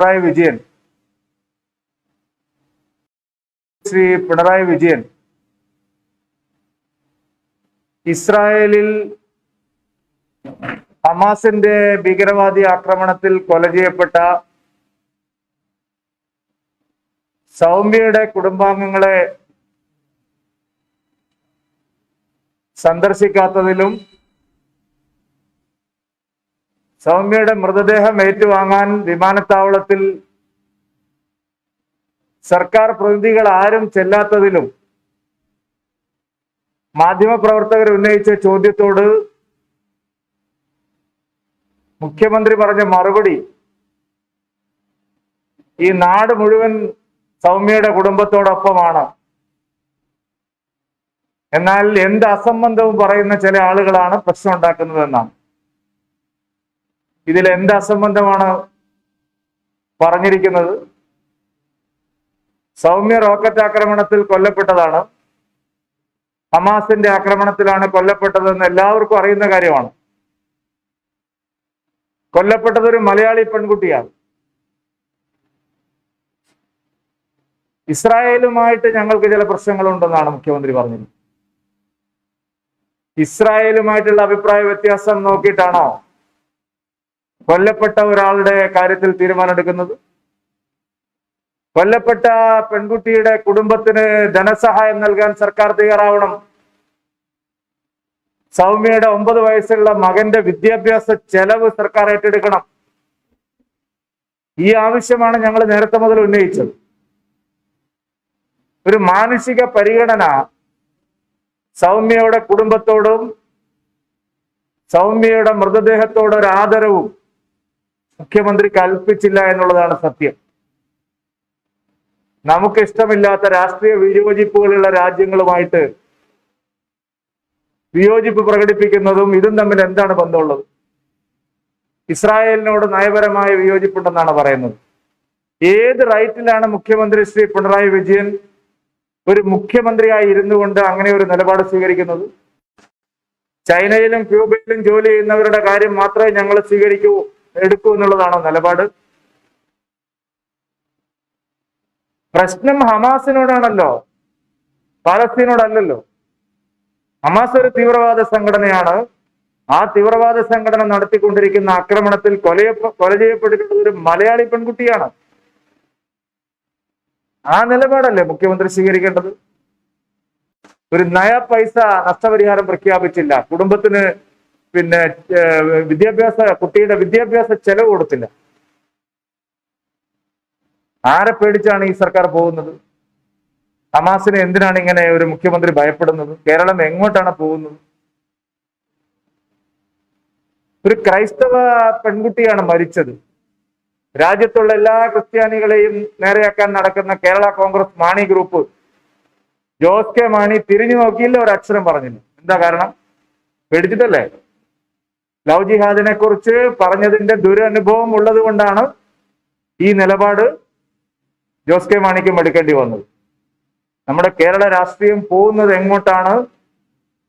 പിണറായി വിജയൻ. ശ്രീ പിണറായി വിജയൻ. ഇസ്രായേലിൽ ഹമാസിന്റെ ഭീകരവാദി ആക്രമണത്തിൽ കൊല ചെയ്യപ്പെട്ട സൗമ്യയുടെ കുടുംബാംഗങ്ങളെ സന്ദർശിക്കാത്തതിലും സൗമ്യയുടെ മൃതദേഹം ഏറ്റുവാങ്ങാൻ വിമാനത്താവളത്തിൽ സർക്കാർ പ്രതിനിധികൾ ആരും ചെല്ലാത്തതിലും മാധ്യമപ്രവർത്തകർ ഉന്നയിച്ച ചോദ്യത്തോട് മുഖ്യമന്ത്രി പറഞ്ഞ മറുപടി ഈ നാട് മുഴുവൻ സൗമ്യയുടെ കുടുംബത്തോടൊപ്പമാണ്. എന്നാൽ എന്ത് അസംബന്ധവും പറയുന്ന ചില ആളുകളാണ് പ്രശ്നം ഉണ്ടാക്കുന്നതെന്നാണ്. ഇതിൽ എന്ത് അസംബന്ധമാണ് പറഞ്ഞിരിക്കുന്നത്? സൗമ്യ റോക്കറ്റ് ആക്രമണത്തിൽ കൊല്ലപ്പെട്ടതാണ്. ഹമാസിന്റെ ആക്രമണത്തിലാണ് കൊല്ലപ്പെട്ടതെന്ന് എല്ലാവർക്കും അറിയുന്ന കാര്യമാണ്. കൊല്ലപ്പെട്ടത് ഒരു മലയാളി പെൺകുട്ടിയാണ്. ഇസ്രായേലുമായിട്ട് ഞങ്ങൾക്ക് ചില പ്രശ്നങ്ങളുണ്ടെന്നാണ് മുഖ്യമന്ത്രി പറഞ്ഞത് ഇസ്രായേലുമായിട്ടുള്ള അഭിപ്രായ വ്യത്യാസം നോക്കിയിട്ടാണോ കൊല്ലപ്പെട്ട ഒരാളുടെ കാര്യത്തിൽ തീരുമാനമെടുക്കുന്നത്? കൊല്ലപ്പെട്ട പെൺകുട്ടിയുടെ കുടുംബത്തിന് ധനസഹായം നൽകാൻ സർക്കാർ തയ്യാറാവണം. സൗമ്യയുടെ ഒമ്പത് വയസ്സുള്ള മകന്റെ വിദ്യാഭ്യാസ ചെലവ് സർക്കാർ ഏറ്റെടുക്കണം. ഈ ആവശ്യമാണ് ഞങ്ങൾ നേരത്തെ മുതൽ ഉന്നയിച്ചത്. ഒരു മാനുഷിക പരിഗണന സൗമ്യയുടെ കുടുംബത്തോടും സൗമ്യയുടെ മൃതദേഹത്തോടൊരാദരവും മുഖ്യമന്ത്രി കൽപ്പിച്ചില്ല എന്നുള്ളതാണ് സത്യം. നമുക്ക് ഇഷ്ടമില്ലാത്ത രാഷ്ട്രീയ വിയോജിപ്പുകളുള്ള രാജ്യങ്ങളുമായിട്ട് വിയോജിപ്പ് പ്രകടിപ്പിക്കുന്നതും ഇതും തമ്മിൽ എന്താണ് ബന്ധമുള്ളത്? ഇസ്രായേലിനോട് നയപരമായ വിയോജിപ്പുണ്ടെന്നാണ് പറയുന്നത്. ഏത് റൈറ്റിലാണ് മുഖ്യമന്ത്രി ശ്രീ പിണറായി വിജയൻ ഒരു മുഖ്യമന്ത്രിയായി ഇരുന്നു കൊണ്ട് അങ്ങനെ ഒരു നിലപാട് സ്വീകരിക്കുന്നത്? ചൈനയിലും ക്യൂബയിലും ജോലി ചെയ്യുന്നവരുടെ കാര്യം മാത്രമേ ഞങ്ങൾ സ്വീകരിക്കൂ. എടുക്കൂ എന്നുള്ളതാണോ നിലപാട്? പ്രശ്നം ഹമാസിനോടാണല്ലോ. പാലസ്തീനോടല്ലല്ലോ. ഹമാസ് ഒരു തീവ്രവാദ സംഘടനയാണ്. ആ തീവ്രവാദ സംഘടന നടത്തിക്കൊണ്ടിരിക്കുന്ന ആക്രമണത്തിൽ കൊലയ കൊല ചെയ്യപ്പെട്ടിട്ടുള്ളത് ഒരു മലയാളി പെൺകുട്ടിയാണ്. ആ നിലപാടല്ലേ മുഖ്യമന്ത്രി സ്വീകരിക്കേണ്ടത്? ഒരു നയ പൈസ നഷ്ടപരിഹാരം പ്രഖ്യാപിച്ചില്ല. കുടുംബത്തിന് പിന്നെ വിദ്യാഭ്യാസ കുട്ടിയുടെ വിദ്യാഭ്യാസ ചെലവ് കൊടുത്തില്ല. ആരെ പേടിച്ചാണ് ഈ സർക്കാർ പോകുന്നത്? ഹമാസിനെ എന്തിനാണ് ഇങ്ങനെ ഒരു മുഖ്യമന്ത്രി ഭയപ്പെടുന്നത്? കേരളം എങ്ങോട്ടാണ് പോകുന്നത്? ഒരു ക്രൈസ്തവ പെൺകുട്ടിയാണ് മരിച്ചത്. രാജ്യത്തുള്ള എല്ലാ ക്രിസ്ത്യാനികളെയും നേരെയാക്കാൻ നടക്കുന്ന കേരള കോൺഗ്രസ് മാണി ഗ്രൂപ്പ്. ജോസ് കെ മാണി തിരിഞ്ഞു നോക്കിയില്ല ഒരു അക്ഷരം പറഞ്ഞില്ല. എന്താ കാരണം? പേടിച്ചിട്ടല്ലേ? ലവ് ജിഹാദിനെ കുറിച്ച് പറഞ്ഞതിന്റെ ദുരനുഭവം ഉള്ളത് കൊണ്ടാണ് ഈ നിലപാട് ജോസ് കെ മാണിക്കും എടുക്കേണ്ടി വന്നത്. നമ്മുടെ കേരള രാഷ്ട്രീയം പോകുന്നത് എങ്ങോട്ടാണ്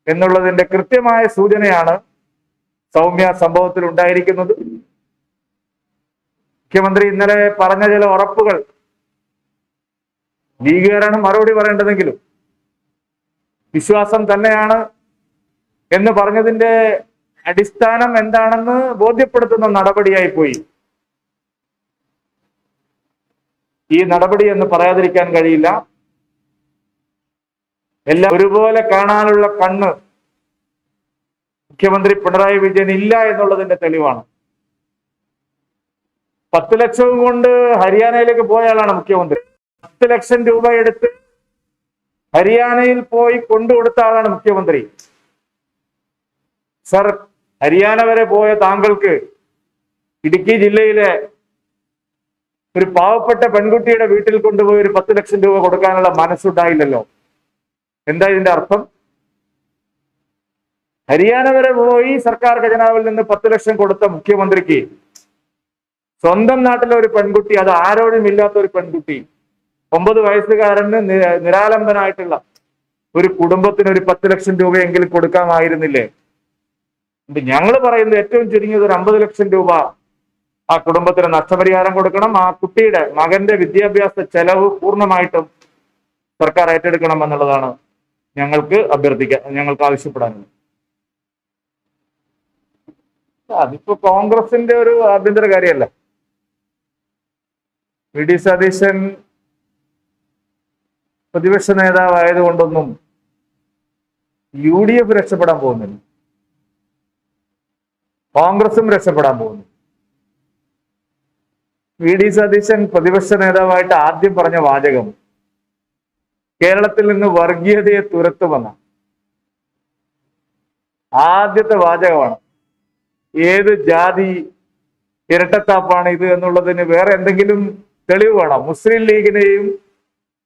എന്നുള്ളതിന്റെ കൃത്യമായ സൂചനയാണ് സൗമ്യ സംഭവത്തിൽ ഉണ്ടായിരിക്കുന്നത്. മുഖ്യമന്ത്രി ഇന്നലെ പറഞ്ഞ ചില ഉറപ്പുകൾ ലീഗുകാരാണ് മറുപടി പറയേണ്ടതെങ്കിലും വിശ്വാസം തന്നെയാണ് എന്ന് പറഞ്ഞതിന്റെ അടിസ്ഥാനം എന്താണെന്ന് ബോധ്യപ്പെടുത്തുന്ന നടപടിയായി പോയി. ഈ നടപടി എന്ന് പറയാതിരിക്കാൻ കഴിയില്ല. എല്ലാം ഒരുപോലെ കാണാനുള്ള കണ്ണ് മുഖ്യമന്ത്രി പിണറായി വിജയൻ ഇല്ല എന്നുള്ളതിന്റെ തെളിവാണ്. പത്ത് ലക്ഷം കൊണ്ട് ഹരിയാനയിലേക്ക് പോയ ആളാണ് മുഖ്യമന്ത്രി. പത്ത് ലക്ഷം രൂപ എടുത്ത് ഹരിയാനയിൽ പോയി കൊണ്ടുകൊടുത്ത ആളാണ് മുഖ്യമന്ത്രി. സർ ഹരിയാന വരെ പോയ താങ്കൾക്ക് ഇടുക്കി ജില്ലയിലെ ഒരു പാവപ്പെട്ട പെൺകുട്ടിയുടെ വീട്ടിൽ കൊണ്ടുപോയി ഒരു പത്ത് ലക്ഷം രൂപ കൊടുക്കാനുള്ള മനസ്സുണ്ടായില്ലല്ലോ. എന്താ ഇതിന്റെ അർത്ഥം? ഹരിയാന വരെ പോയി സർക്കാർ ഖജനാവിൽ നിന്ന് പത്ത് ലക്ഷം കൊടുത്ത മുഖ്യമന്ത്രിക്ക് സ്വന്തം നാട്ടിലെ ഒരു പെൺകുട്ടി അത് ആരോടും ഇല്ലാത്ത ഒരു പെൺകുട്ടി ഒമ്പത് വയസ്സുകാരന് നിരാലംബനായിട്ടുള്ള ഒരു കുടുംബത്തിന് ഒരു പത്ത് ലക്ഷം രൂപയെങ്കിലും കൊടുക്കാമായിരുന്നില്ലേ? ഞങ്ങൾ പറയുന്നത് ഏറ്റവും ചുരുങ്ങിയത് ഒരു അമ്പത് ലക്ഷം രൂപ ആ കുടുംബത്തിന് നഷ്ടപരിഹാരം കൊടുക്കണം. ആ കുട്ടിയുടെ മകന്റെ വിദ്യാഭ്യാസ ചെലവ് പൂർണമായിട്ടും സർക്കാർ ഏറ്റെടുക്കണം എന്നുള്ളതാണ് ഞങ്ങൾക്ക് അഭ്യർത്ഥിക്കാൻ ഞങ്ങൾക്ക് ആവശ്യപ്പെടാനുള്ളത്. അതിപ്പോ കോൺഗ്രസിന്റെ ഒരു ആഭ്യന്തര കാര്യമല്ല. വി. ഡി. സതീശൻ പ്രതിപക്ഷ നേതാവായതുകൊണ്ടൊന്നും യു ഡി എഫ് രക്ഷപ്പെടാൻ പോകുന്നില്ല. കോൺഗ്രസും രക്ഷപ്പെടാൻ പോകുന്നു. വി ഡി സതീശൻ പ്രതിപക്ഷ നേതാവായിട്ട് ആദ്യം പറഞ്ഞ വാചകം കേരളത്തിൽ നിന്ന് വർഗീയതയെ തുരത്തുമെന്ന ആദ്യത്തെ വാചകമാണ് ഏത് ജാതി ഇരട്ടത്താപ്പാണ് ഇത് എന്നുള്ളതിന് വേറെ എന്തെങ്കിലും തെളിവ് വേണം? മുസ്ലിം ലീഗിനെയും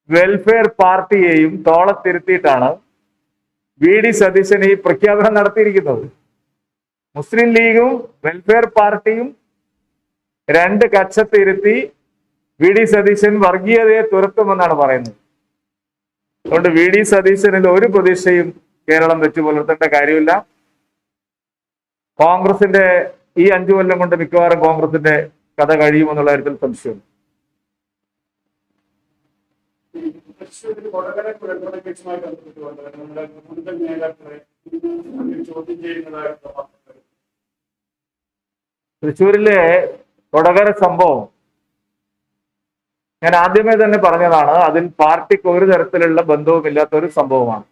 വെൽഫെയർ പാർട്ടിയെയും തോളത്തിരുത്തിയിട്ടാണ് വി ഡി സതീശൻ ഈ പ്രഖ്യാപനം നടത്തിയിരിക്കുന്നത്. മുസ്ലിം ലീഗും വെൽഫെയർ പാർട്ടിയും രണ്ട് കച്ചത്തിരുത്തി വി ഡി സതീശൻ വർഗീയതയെ തുരത്തുമെന്നാണ് പറയുന്നത്. അതുകൊണ്ട് വി ഡി സതീശനിൽ ഒരു പ്രതീക്ഷയും കേരളം വെച്ചു പുലർത്തേണ്ട കാര്യമില്ല. കോൺഗ്രസിന്റെ ഈ അഞ്ചു കൊല്ലം കൊണ്ട് മിക്കവാറും കോൺഗ്രസിന്റെ കഥ കഴിയുമെന്നുള്ള കാര്യത്തിൽ സംശയമുണ്ട് ചോദ്യം കൊടകര കുഴൽപ്പണ കേസുമായി ബന്ധപ്പെട്ടുകൊണ്ട് നമ്മുടെ കൂടുതൽ നേതാക്കളെ ചോദ്യം ചെയ്യുന്നതായിട്ടുള്ള വാർത്തകൾ തൃശ്ശൂരിലെ കൊടകര സംഭവം ഞാൻ ആദ്യമേ തന്നെ പറഞ്ഞതാണ് അതിൽ പാർട്ടിക്ക് ഒരു തരത്തിലുള്ള ബന്ധവുമില്ലാത്ത ഒരു സംഭവമാണ്.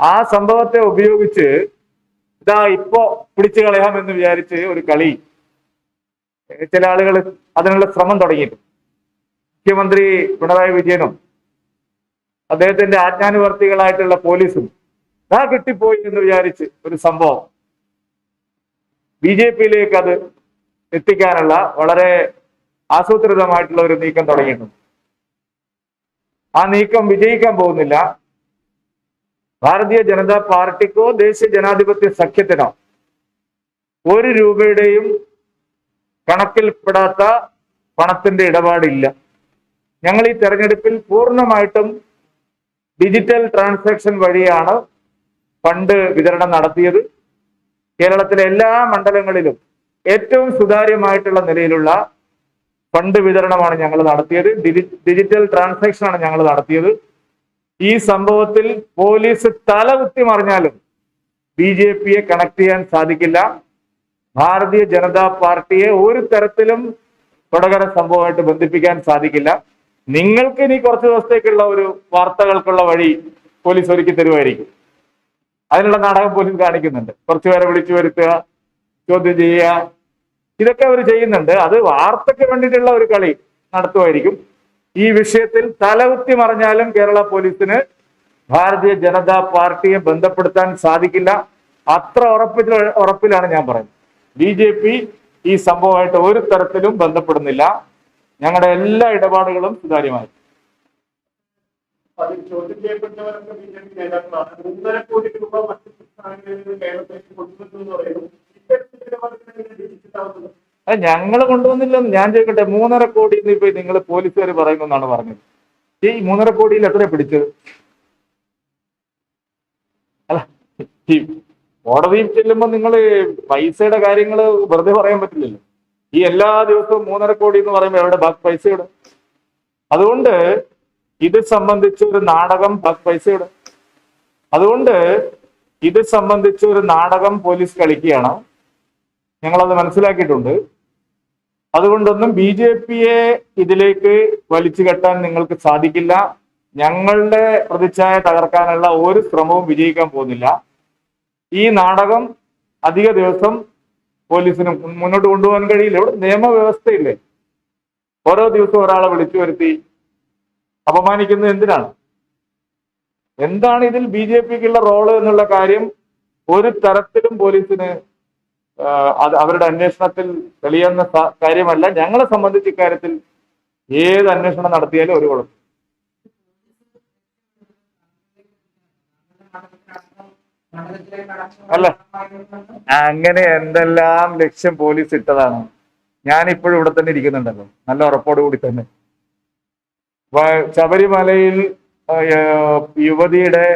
ആ സംഭവത്തെ ഉപയോഗിച്ച് ഇതാ ഇപ്പോ പിടിച്ചു കളയാമെന്ന് വിചാരിച്ച് ഒരു കളി ചില ആളുകൾ അതിനുള്ള ശ്രമം തുടങ്ങിയിട്ടുണ്ട്. മുഖ്യമന്ത്രി പിണറായി വിജയനും അദ്ദേഹത്തിന്റെ ആജ്ഞാനുവർത്തികളായിട്ടുള്ള പോലീസും ഇതാ കിട്ടിപ്പോയി എന്ന് വിചാരിച്ച് ഒരു സംഭവം. ബി ജെ പിയിലേക്ക് അത് എത്തിക്കാനുള്ള വളരെ ആസൂത്രിതമായിട്ടുള്ള ഒരു നീക്കം തുടങ്ങിയിട്ടുണ്ട്. ആ നീക്കം വിജയിക്കാൻ പോകുന്നില്ല. ഭാരതീയ ജനതാ പാർട്ടിക്കോ ദേശീയ ജനാധിപത്യ സഖ്യത്തിനോ ഒരു രൂപയുടെയും കണക്കിൽപ്പെടാത്ത പണത്തിന്റെ ഇടപാടില്ല. ഞങ്ങൾ ഈ തെരഞ്ഞെടുപ്പിൽ പൂർണമായിട്ടും ഡിജിറ്റൽ ട്രാൻസാക്ഷൻ വഴിയാണ് ഫണ്ട് വിതരണം നടത്തിയത്. കേരളത്തിലെ എല്ലാ മണ്ഡലങ്ങളിലും ഏറ്റവും സുതാര്യമായിട്ടുള്ള നിലയിലുള്ള ഫണ്ട് വിതരണമാണ് ഞങ്ങൾ നടത്തിയത്. ഡിജിറ്റൽ ട്രാൻസാക്ഷൻ ആണ് ഞങ്ങൾ നടത്തിയത്. ഈ സംഭവത്തിൽ പോലീസ് തല കുത്തി മറിഞ്ഞാലും ബി ജെ പിയെ കണക്ട് ചെയ്യാൻ സാധിക്കില്ല. ഭാരതീയ ജനതാ പാർട്ടിയെ ഒരു തരത്തിലും കൊടകര സംഭവമായിട്ട് ബന്ധിപ്പിക്കാൻ സാധിക്കില്ല. നിങ്ങൾക്ക് ഇനി കുറച്ച് ദിവസത്തേക്കുള്ള ഒരു വാർത്തകൾക്കുള്ള വഴി പോലീസ് ഒരുക്കി തരുമായിരിക്കും. അതിനുള്ള നാടകം പോലീസ് കാണിക്കുന്നുണ്ട്. കുറച്ചുപേരെ വിളിച്ചു വരുത്തുക ചോദ്യം ചെയ്യുക. ഇതൊക്കെ അവർ ചെയ്യുന്നുണ്ട്. അത് വാർത്തയ്ക്ക് വേണ്ടിയിട്ടുള്ള ഒരു കളി നടത്തുമായിരിക്കും. ഈ വിഷയത്തിൽ തലകുത്തി മറിഞ്ഞാലും കേരള പോലീസിന് ഭാരതീയ ജനതാ പാർട്ടിയെ ബന്ധപ്പെടുത്താൻ സാധിക്കില്ല. അത്ര ഉറപ്പിൽ ഉറപ്പിലാണ് ഞാൻ പറയുന്നത്. ബി ജെ പി ഈ സംഭവമായിട്ട് ഒരു തരത്തിലും ബന്ധപ്പെടുന്നില്ല. ഞങ്ങളുടെ എല്ലാ ഇടപാടുകളും സുതാര്യമായി അതിൽ ചോദ്യം ചെയ്യപ്പെട്ടവരൊക്കെ ബി ജെ പി നേതാക്കളാണ് മൂന്നര കോടി രൂപ മറ്റു സംസ്ഥാനങ്ങളിൽ നിന്ന് കേരളത്തിലേക്ക് കൊണ്ടുവന്നു എന്ന് പറയുന്നു. അത് ഞങ്ങൾ കൊണ്ടുവന്നില്ലെന്ന് ഞാൻ ചോദിക്കട്ടെ മൂന്നര കോടി ഇപ്പൊ നിങ്ങൾ പോലീസുകാർ പറയുന്നു എന്നാണ് പറഞ്ഞത്. ഈ മൂന്നര കോടിയിൽ എത്ര പിടിച്ചത്? അല്ല ഈ കോടതിയിൽ ചെല്ലുമ്പോൾ നിങ്ങൾ പൈസയുടെ കാര്യങ്ങൾ വെറുതെ പറയാൻ പറ്റില്ലല്ലോ. ഈ എല്ലാ ദിവസവും മൂന്നര കോടി എന്ന് പറയുമ്പോൾ എവിടെ പൈസയുടെ അതുകൊണ്ട് ഇത് സംബന്ധിച്ച് ഒരു നാടകം പൈസയുടെ അതുകൊണ്ട് ഇത് സംബന്ധിച്ച് ഒരു നാടകം പോലീസ് കളിക്കുകയാണ്. ഞങ്ങളത് മനസ്സിലാക്കിയിട്ടുണ്ട്. അതുകൊണ്ടൊന്നും ബി ജെ പിയെ ഇതിലേക്ക് വലിച്ചു കെട്ടാൻ നിങ്ങൾക്ക് സാധിക്കില്ല. ഞങ്ങളുടെ പ്രതിച്ഛായ തകർക്കാനുള്ള ഒരു ശ്രമവും വിജയിക്കാൻ പോകുന്നില്ല. ഈ നാടകം അധിക ദിവസം പോലീസിന് മുന്നോട്ട് കൊണ്ടുപോകാൻ കഴിയില്ല. ഇവിടെ നിയമവ്യവസ്ഥയില്ലേ? ഓരോ ദിവസവും ഒരാളെ വിളിച്ചു വരുത്തി അപമാനിക്കുന്നത് എന്തിനാണ്? എന്താണ് ഇതിൽ ബി ജെ പിക്കുള്ള റോൾ എന്നുള്ള കാര്യം ഒരു തരത്തിലും പോലീസിന് അത് അവരുടെ അന്വേഷണത്തിൽ തെളിയുന്ന കാര്യമല്ല. ഞങ്ങളെ സംബന്ധിച്ച് ഇക്കാര്യത്തിൽ ഏത് അന്വേഷണം നടത്തിയാലും ഒരു കുഴപ്പം അല്ല? അങ്ങനെ എന്തെല്ലാം ലക്ഷ്യം പോലീസ് ഇട്ടതാണ്. ഞാൻ ഇപ്പോഴും ഇവിടെ തന്നെ ഇരിക്കുന്നുണ്ടല്ലോ. നല്ല ഉറപ്പോടുകൂടി തന്നെ. ശബരിമലയിൽ യുവതിയുടെ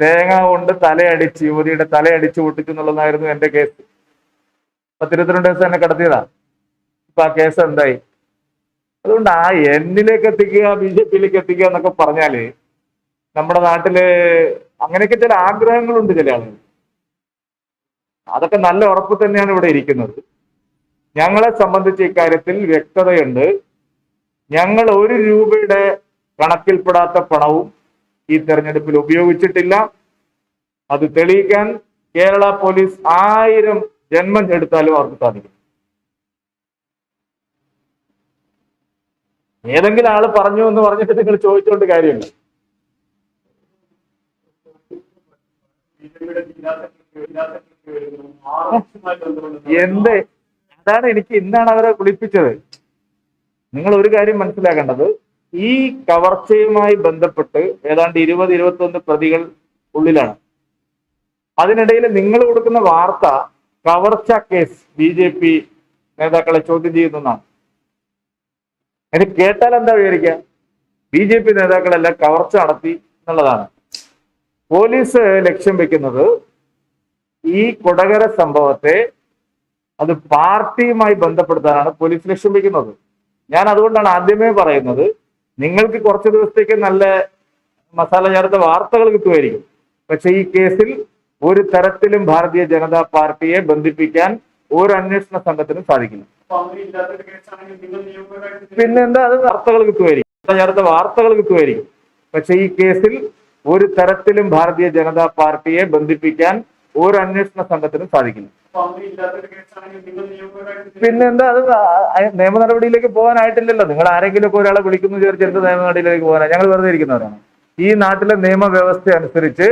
തേങ്ങ കൊണ്ട് തലയടിച്ച് യുവതിയുടെ തലയടിച്ച് പൊട്ടിച്ചു എന്നുള്ളതായിരുന്നു എന്റെ കേസ് പത്തിരുപത്തിരണ്ട് ദിവസം എന്നെ കടത്തിയതാ. ഇപ്പൊ ആ കേസ് എന്തായി? അതുകൊണ്ട് ആ എന്നിലേക്ക് എത്തിക്കുക ബി ജെ പിയിലേക്ക് എത്തിക്കുക എന്നൊക്കെ പറഞ്ഞാൽ നമ്മുടെ നാട്ടിൽ അങ്ങനെയൊക്കെ ചില ആഗ്രഹങ്ങളുണ്ട് ചില ആളുകൾ. അതൊക്കെ നല്ല ഉറപ്പ് തന്നെയാണ് ഇവിടെ ഇരിക്കുന്നത്. ഞങ്ങളെ സംബന്ധിച്ച് ഇക്കാര്യത്തിൽ വ്യക്തതയുണ്ട്. ഞങ്ങൾ ഒരു രൂപയുടെ കണക്കിൽപ്പെടാത്ത പണവും ഈ തെരഞ്ഞെടുപ്പിൽ ഉപയോഗിച്ചിട്ടില്ല. അത് തെളിയിക്കാൻ കേരള പോലീസ് ആയിരം ജന്മം എടുത്താലും അവർക്ക് സാധിക്കും. ഏതെങ്കിലും ആൾ പറഞ്ഞു എന്ന് പറഞ്ഞിട്ട് നിങ്ങൾ ചോദിച്ചുകൊണ്ട് കാര്യമില്ല. എന്ത്? അതാണ് എനിക്ക് ഇന്നാണ് അവരെ വിളിപ്പിച്ചത്. നിങ്ങൾ ഒരു കാര്യം മനസ്സിലാക്കേണ്ടത് ഈ കവർച്ചയുമായി ബന്ധപ്പെട്ട് ഏതാണ്ട് ഇരുപത് ഇരുപത്തൊന്ന് പ്രതികൾ ഉള്ളിലാണ്. അതിനിടയിൽ നിങ്ങൾ കൊടുക്കുന്ന വാർത്ത കവർച്ച കേസ് ബി ജെ പി നേതാക്കളെ ചോദ്യം ചെയ്യുന്നതാണ് ഇത് കേട്ടാൽ എന്താ വിചാരിക്കുക? ബി ജെ പി നേതാക്കളെല്ലാം കവർച്ച നടത്തി എന്നുള്ളതാണ്. പോലീസ് ലക്ഷ്യം വെക്കുന്നത് ഈ കൊടകര സംഭവത്തെ അത് പാർട്ടിയുമായി ബന്ധപ്പെടുത്താനാണ് പോലീസ് ലക്ഷ്യം വെക്കുന്നത്. ഞാൻ അതുകൊണ്ടാണ് ആദ്യമേ പറയുന്നത് നിങ്ങൾക്ക് കുറച്ച് ദിവസത്തേക്ക് നല്ല മസാല ചേർത്ത വാർത്തകൾ കിട്ടുമായിരിക്കും. പക്ഷെ ഈ കേസിൽ ഒരു തരത്തിലും ഭാരതീയ ജനതാ പാർട്ടിയെ ബന്ധിപ്പിക്കാൻ ഒരു അന്വേഷണ സംഘത്തിനും സാധിക്കില്ല. പിന്നെന്താ? അത് വാർത്തകൾ കിട്ടുമായിരിക്കും. ചേർത്ത വാർത്തകൾ കിട്ടുമായിരിക്കും. പക്ഷെ ഈ കേസിൽ ഒരു തരത്തിലും ഭാരതീയ ജനതാ പാർട്ടിയെ ബന്ധിപ്പിക്കാൻ ഒരു അന്വേഷണ സംഘത്തിനും സാധിക്കില്ല. പിന്നെന്താ അത് നിയമ നടപടിയിലേക്ക് പോകാനായിട്ടില്ലല്ലോ. നിങ്ങൾ ആരെങ്കിലും ഒക്കെ ഒരാളെ വിളിക്കുന്നു വിചാരിച്ചെടുത്ത് നിയമ നടപടിയിലേക്ക് പോകാനാ. ഞങ്ങൾ വെറുതെ ഇരിക്കുന്നവരാണ്. ഈ നാട്ടിലെ നിയമവ്യവസ്ഥ അനുസരിച്ച്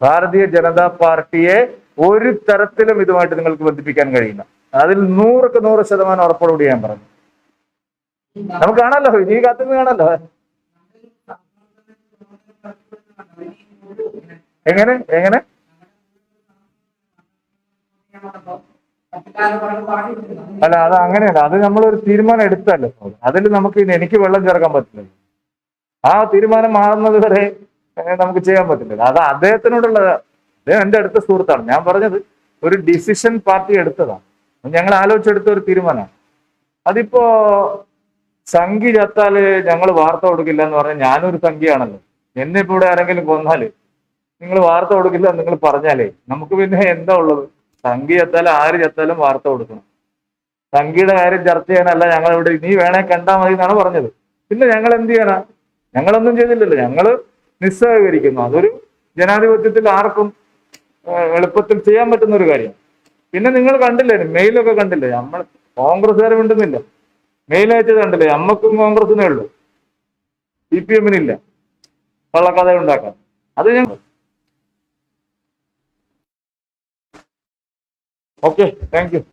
ഭാരതീയ ജനതാ പാർട്ടിയെ ഒരു തരത്തിലും ഇതുമായിട്ട് നിങ്ങൾക്ക് ബന്ധിപ്പിക്കാൻ കഴിയില്ല. അതിൽ നൂറക്ക് നൂറ് ശതമാനം ഉറപ്പോടുകൂടി ഞാൻ പറഞ്ഞു. നമുക്ക് കാണാലോ? ഇനി കാത്തുനിന്ന് കാണാലോ? എങ്ങനെ? എങ്ങനെ? അല്ല അത് അങ്ങനെയല്ല. അത് നമ്മൾ ഒരു തീരുമാനം എടുത്തല്ലോ അതിൽ നമുക്ക് എനിക്ക് വെള്ളം ചേർക്കാൻ പറ്റില്ല. ആ തീരുമാനം മാറുന്നത് വരെ നമുക്ക് ചെയ്യാൻ പറ്റില്ല. അത് അദ്ദേഹത്തിനോടുള്ള അദ്ദേഹം എന്റെ അടുത്ത സുഹൃത്താണ്. ഞാൻ പറഞ്ഞത് ഒരു ഡിസിഷൻ പാർട്ടി എടുത്തതാണ്. ഞങ്ങൾ ആലോചിച്ചെടുത്ത ഒരു തീരുമാനമാണ്. അതിപ്പോ സംഖ്യ ചത്താൽ ഞങ്ങൾ വാർത്ത കൊടുക്കില്ല എന്ന് പറഞ്ഞാൽ ഞാനൊരു സംഖ്യയാണല്ലോ എന്നെ ഇപ്പൊ ഇവിടെ ആരെങ്കിലും കൊന്നാൽ നിങ്ങൾ വാർത്ത കൊടുക്കില്ല നിങ്ങൾ പറഞ്ഞാലേ നമുക്ക് പിന്നെ എന്താ ഉള്ളത്? സംഖ്യ ചത്താലും ആര് ചത്താലും വാർത്ത കൊടുക്കണം. സംഖ്യയുടെ കാര്യം ചർച്ച ചെയ്യാനല്ല ഞങ്ങൾ ഇവിടെ നീ വേണേ കണ്ടാൽ മതി എന്നാണ് പറഞ്ഞത്. പിന്നെ ഞങ്ങൾ എന്ത് ചെയ്യാനാ ഞങ്ങളൊന്നും ചെയ്തില്ലല്ലോ. ഞങ്ങൾ നിസ്സഹകരിക്കുന്നു. അതൊരു ജനാധിപത്യത്തിൽ ആർക്കും എളുപ്പത്തിൽ ചെയ്യാൻ പറ്റുന്ന ഒരു കാര്യം. പിന്നെ നിങ്ങൾ കണ്ടില്ലേ മെയിലൊക്കെ കണ്ടില്ലേ? നമ്മൾ കോൺഗ്രസ്സുകാരെ മിണ്ടുന്നില്ല. മെയിൽ അയച്ചത് കണ്ടില്ലേ? നമ്മക്കും കോൺഗ്രസിനേ ഉള്ളൂ. സി പി എമ്മിനില്ല. കള്ളക്കഥ ഉണ്ടാക്കാൻ. അത് ഞങ്ങൾ Okay, thank you.